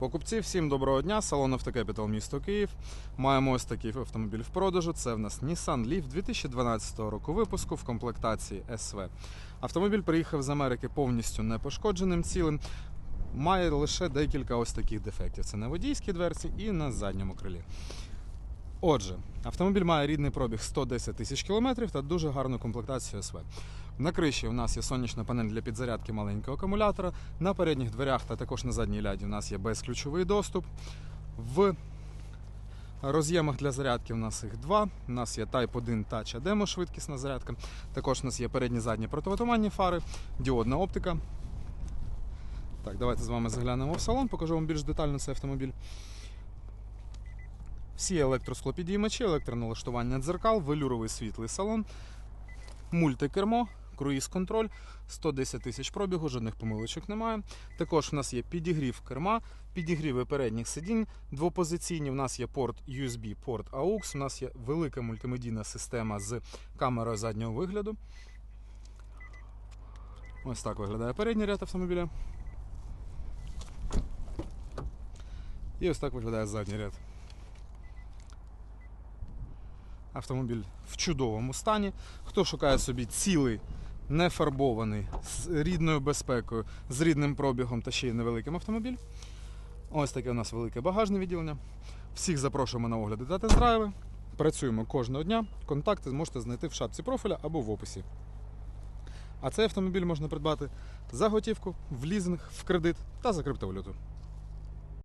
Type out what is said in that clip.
Покупці, всім доброго дня. Салон Автокепітал місто Київ. Маємо ось такий автомобіль в продажу. Це в нас Nissan Leaf 2012 року випуску в комплектації SV. Автомобіль приїхав з Америки повністю непошкодженим цілим. Має лише декілька ось таких дефектів: це на водійській дверці і на задньому крилі. Отже, автомобіль має рідний пробіг 110 тисяч кілометрів та дуже гарну комплектацію СВ. На криші у нас є сонячна панель для підзарядки маленького акумулятора. На передніх дверях та також на задній ляді у нас є безключовий доступ. В роз'ємах для зарядки у нас їх два. У нас є Type 1 Touch Demo швидкісна зарядка. Також у нас є передні задні противотуманні фари, діодна оптика. Так, давайте з вами заглянемо в салон, покажу вам більш детально цей автомобіль. Всі електросклопідіймачі, електроналаштування дзеркал, велюровий світлий салон, мультикермо, круїз-контроль, 110 тисяч пробігу, жодних помилочок немає. Також у нас є підігрів керма, підігріви передніх сидінь двопозиційні. У нас є порт USB, порт AUX, у нас є велика мультимедійна система з камерою заднього вигляду. Ось так виглядає передній ряд автомобіля. І ось так виглядає задній ряд. Автомобіль в чудовому стані. Хто шукає собі цілий, нефарбований, з рідною безпекою, з рідним пробігом та ще й невеликим автомобіль. Ось таке у нас велике багажне відділення. Всіх запрошуємо на огляди та тест-драйви. Працюємо кожного дня. Контакти зможете знайти в шапці профіля або в описі. А цей автомобіль можна придбати за готівку, в лізинг, в кредит та за криптовалюту.